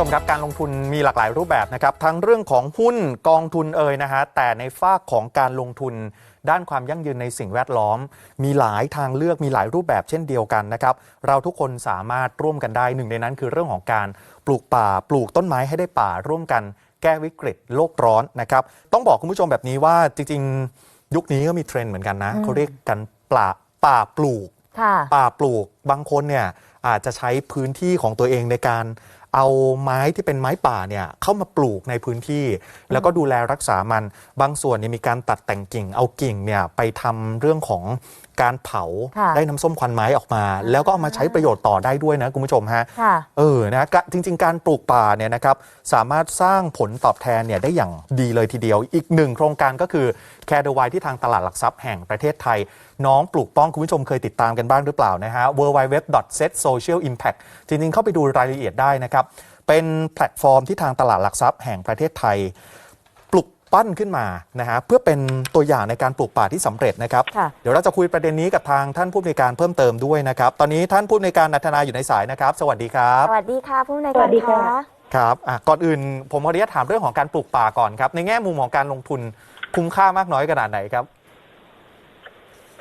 ชมครับการลงทุนมีหลากหลายรูปแบบนะครับทั้งเรื่องของหุ้นกองทุนเอ่ยนะฮะแต่ในฝากของการลงทุนด้านความยั่งยืนในสิ่งแวดล้อม มีหลายทางเลือกมีหลายรูปแบบเช่นเดียวกันนะครับเราทุกคนสามารถร่วมกันได้หนึ่งในนั้น คือเรื่องของการปลูกป่า ปลูกต้นไม้ให้ได้ป่าร่วมกันแก้วิกฤตโลกร้อนนะครับต้องบอกคุณผู้ชมแบบนี้ว่าจริงๆ ยุคนี้ก็มีเทรนด์เหมือนกันนะเขาเรียกกันป่าป่าปลูกค่ะป่าปลูกบางคนเนี่ยอาจจะใช้พื้นที่ของตัวเองในการ เอาไม้ที่เป็นไม้ป่าเนี่ยเข้ามาปลูกในพื้นที่ แล้วก็ดูแลรักษามันบางส่วนเนี่ยมีการตัดแต่งกิ่ง เอากิ่งเนี่ยไปทำเรื่องของการเผาค่ะได้น้ำส้มควันไม้ออกมา แล้วก็เอามาใช้ประโยชน์ต่อได้ด้วยนะคุณผู้ชมฮะค่ะ เออนะกะจริง ๆ การปลูกป่าเนี่ยนะครับสามารถสร้างผลตอบแทนเนี่ยได้อย่างดีเลยทีเดียว อีกหนึ่งโครงการก็คือแค r ด w ที่ทางตลาดหลักทรัพย์แห่งประเทศไทย น้องปลูกป้องคุณผู้ชมเคยติดตามกันบ้างหรือเปล่านะฮะ www.setsocialimpact จริงๆ เข้าไปดูรายละเอียดได้นะครับ เป็นแพลตฟอร์มที่ทางตลาดหลักทรัพย์แห่งประเทศไทย ปลุกปั้นขึ้นมานะฮะเพื่อเป็นตัวอย่างในการปลูกป่าที่สำเร็จนะครับค่ะเดี๋ยวเราจะคุยประเด็นนี้กับทางท่านผู้อำนวยการเพิ่มเติมด้วยนะครับ ตอนนี้ท่านผู้อำนวยการนัทนาอยู่ในสายนะครับ สวัสดีครับ สวัสดีค่ะผู้อำนวยสกาวัรสดีค่ะครับอะก่อนอื่นผมขออนุญาตถามเรื่องของการปลูกป่าก่อนครับ ในแง่มุมของการลงทุนคุ้มค่ามากน้อยขนาดไหนครับ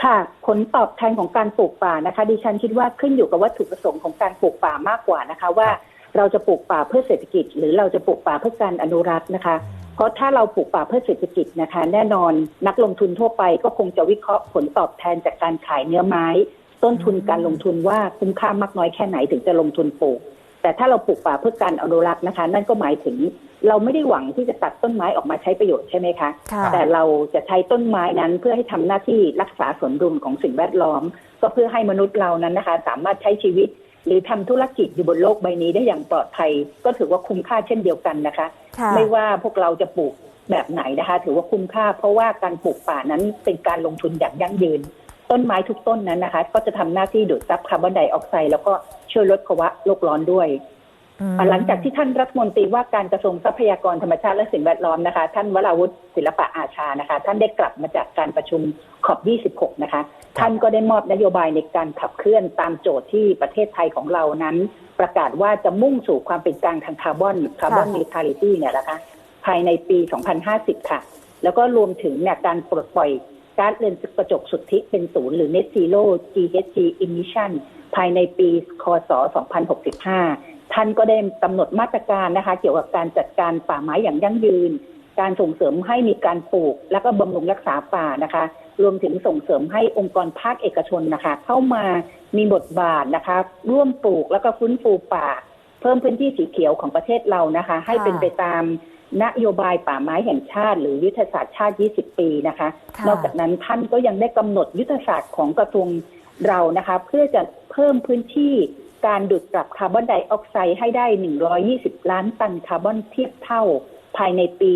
ค่ะ ผลตอบแทนของการปลูกป่านะคะ ดิฉันคิดว่าขึ้นอยู่กับวัตถุประสงค์ของการปลูกป่ามากกว่านะคะ ว่าเราจะปลูกป่าเพื่อเศรษฐกิจ หรือเราจะปลูกป่าเพื่อการอนุรักษ์นะคะ เพราะถ้าเราปลูกป่าเพื่อเศรษฐกิจนะคะ แน่นอนนักลงทุนทั่วไปก็คงจะวิเคราะห์ผลตอบแทนจากการขายเนื้อไม้ ต้นทุนการลงทุนว่าคุ้มค่ามากน้อยแค่ไหนถึงจะลงทุนปลูก แต่ถ้าเราปลูกป่าเพื่อการอนุรักษ์นะคะ นั่นก็หมายถึง เราไม่ได้หวังที่จะตัดต้นไม้ออกมาใช้ประโยชน์ใช่ไหมคะค่ะแต่เราจะใช้ต้นไม้นั้นเพื่อให้ทำหน้าที่รักษาสมดุลของสิ่งแวดล้อม ก็เพื่อให้มนุษย์เรานั้นนะคะ สามารถใช้ชีวิต หรือทำธุรกิจอยู่บนโลกใบนี้ได้อย่างปลอดภัย ก็ถือว่าคุ้มค่าเช่นเดียวกันนะคะค่ะไม่ว่าพวกเราจะปลูกแบบไหนนะคะ ถือว่าคุ้มค่า เพราะว่าการปลูกป่านั้นเป็นการลงทุนอย่างยั่งยืน ต้นไม้ทุกต้นนั้นนะคะ ก็จะทำหน้าที่ดูดซับคาร์บอนไดออกไซด์แล้วก็ช่วยลดภาวะโลกร้อนด้วยอืม หลังจากที่ท่านรัฐมนตรีว่าการกระทรวงทรัพยากรธรรมชาติและสิ่งแวดล้อมนะคะ ท่านวราวุฒิศิลปะอาชานะคะ ท่านได้กลับมาจากการประชุมขอบ 26 นะคะ ท่านก็ได้มอบนโยบายในการขับเคลื่อนตามโจทย์ที่ประเทศไทยของเรานั้น ประกาศว่าจะมุ่งสู่ความเป็นกลางทางคาร์บอนคาร์บอนนิวทรัลิตี้เนี่ยนะคะ ภายในปี 2050 ค่ะ แล้วก็รวมถึงเนี่ยการปลดปล่อยก๊าซเรือนกระจกสุทธิเป็นศูนย์หรือ net zero GHG emission ภายในปี คศ 2065 ท่านก็ได้กำหนดมาตรการนะคะ เกี่ยวกับการจัดการป่าไม้อย่างยั่งยืน การส่งเสริมให้มีการปลูก แล้วก็บำรุงรักษาป่านะคะ รวมถึงส่งเสริมให้องค์กรภาคเอกชนนะคะ เข้ามามีบทบาทนะคะ ร่วมปลูกแล้วก็ฟื้นฟูป่า เพิ่มพื้นที่สีเขียวของประเทศเรานะคะ ให้เป็นไปตามนโยบายป่าไม้แห่งชาติ หรือยุทธศาสตร์ชาติ 20 ปีนะคะค่ะนอกจากนั้นท่านก็ยังได้กำหนดยุทธศาสตร์ของกระทรวงเรานะคะ เพื่อจะเพิ่มพื้นที่ การดูดกลับคาร์บอนไดออกไซด์ให้ได้ 120 ล้านตันคาร์บอนเทียบเท่า ภายในปี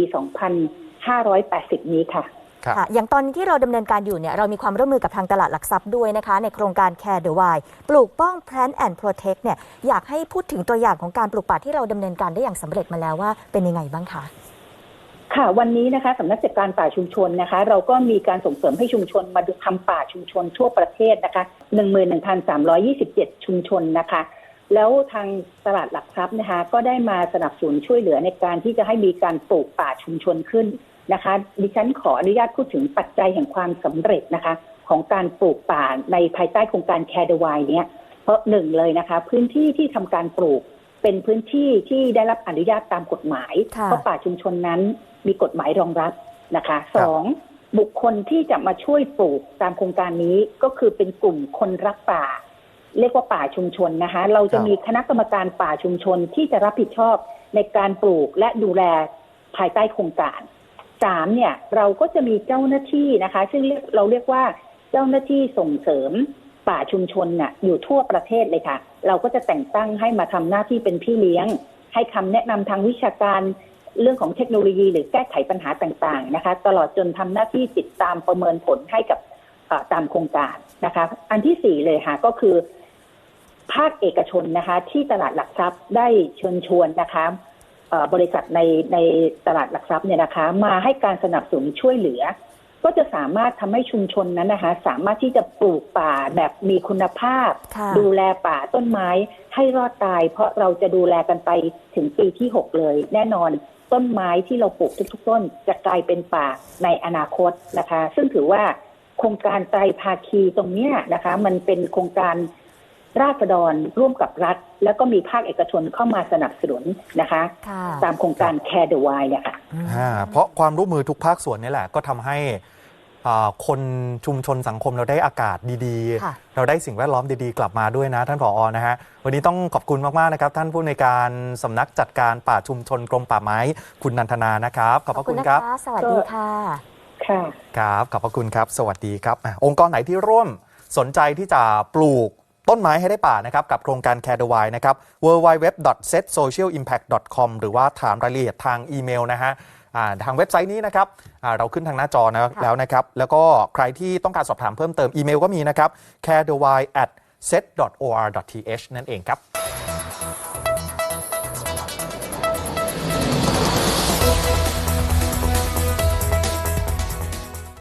2580 นี้ค่ะครับค่ะอย่างตอนนี้ที่เราดำเนินการอยู่เนี่ยเรามีความร่วมมือกับทางตลาดหลักทรัพย์ด้วยนะคะ ในโครงการ Care the Wild ปลูกป้อง Plant and Protect เนี่ยอยากให้พูดถึงตัวอย่างของการปลูกป่าที่เราดำเนินการได้อย่างสำเร็จมาแล้วว่าเป็นยังไงบ้างคะ ค่ะวันนี้นะคะสำนักจัดการป่าชุมชนนะคะ เราก็มีการส่งเสริมให้ชุมชนมาดูทำป่าชุมชนทั่วประเทศนะคะ11,327 ชุมชนนะคะ แล้วทางตลาดหลักทรัพย์นะคะ ก็ได้มาสนับสนุนช่วยเหลือในการที่จะให้มีการปลูกป่าชุมชนขึ้นนะคะ ดิฉันขออนุญาตพูดถึงปัจจัยแห่งความสำเร็จนะคะ ของการปลูกป่าในภายใต้โครงการแคร์ดวายเนี่ยเพราะหนึ่งเลยนะคะ พื้นที่ที่ทำการปลูก เป็นพื้นที่ที่ได้รับอนุญาตตามกฎหมายค่ะเพราะป่าชุมชนนั้นมีกฎหมายรองรับนะคะสองบุคคลที่จะมาช่วยปลูกตามโครงการนี้ก็คือเป็นกลุ่มคนรักป่า เรียกว่าป่าชุมชนนะคะ เราจะมีคณะกรรมการป่าชุมชนที่จะรับผิดชอบในการปลูกและดูแลภายใต้โครงการสามเนี่ยเราก็จะมีเจ้าหน้าที่นะคะ ซึ่งเรียกเราเรียกว่าเจ้าหน้าที่ส่งเสริม ป่าชุมชนน่ะอยู่ทั่วประเทศเลยค่ะ เราก็จะแต่งตั้งให้มาทำหน้าที่เป็นพี่เลี้ยง ให้คำแนะนำทางวิชาการเรื่องของเทคโนโลยีหรือแก้ไขปัญหาต่างๆนะคะ ตลอดจนทำหน้าที่ติดตามประเมินผลให้กับตามโครงการนะคะ อันที่สี่เลยค่ะก็คือ ภาคเอกชนนะคะ ที่ตลาดหลักทรัพย์ได้เชิญชวนนะคะบริษัทในในตลาดหลักทรัพย์เนี่ยนะคะ มาให้การสนับสนุนช่วยเหลือ ก็จะสามารถทำให้ชุมชนนั้นนะคะ สามารถที่จะปลูกป่าแบบมีคุณภาพค่ะดูแลป่าต้นไม้ให้รอดตาย เพราะเราจะดูแลกันไปถึงปีที่6เลย แน่นอนต้นไม้ที่เราปลูกทุกๆต้น จะกลายเป็นป่าในอนาคตนะคะ ซึ่งถือว่าโครงการไตรภาคีตรงเนี้ยนะคะ มันเป็นโครงการ ราษฎรร่วมกับรัฐ แล้วก็มีภาคเอกชนเข้ามาสนับสนุนนะคะค่ะตามโครงการ Care the Wild เนี่ยค่ะอืมอ่าเพราะความร่วมมือทุกภาคส่วนนี่แหละก็ทำให้อ่าคนชุมชนสังคมเราได้อากาศดีค่ะๆเราได้สิ่งแวดล้อมดีๆ กลับมาด้วยนะ ท่านผอนะฮะวันนี้ต้องขอบคุณมากๆนะครับ ท่านผู้ในวยการสำนักจัดการป่าชุมชนกรมป่าไม้ คุณนันทนานะครับ ขอบพระคุณครับนะะสวัสดีค่ะค่ะครับขอบพระคุณครับ สวัสดีครับอะองค์กรไหนที่ร่วมสนใจที่จะปลูก ต้นไม้ให้ได้ป่านะครับกับโครงการ Care the Wild นะครับ www.setsocialimpact.com หรือว่าถามรายละเอียดทางอีเมลนะฮะอ่าทางเว็บไซต์นี้นะครับอ่าเราขึ้นทางหน้าจอนะค่ะแล้วนะครับ แล้วก็ใครที่ต้องการสอบถามเพิ่มเติมอีเมลก็มีนะครับ carethewild at set.or.th นั่นเองครับ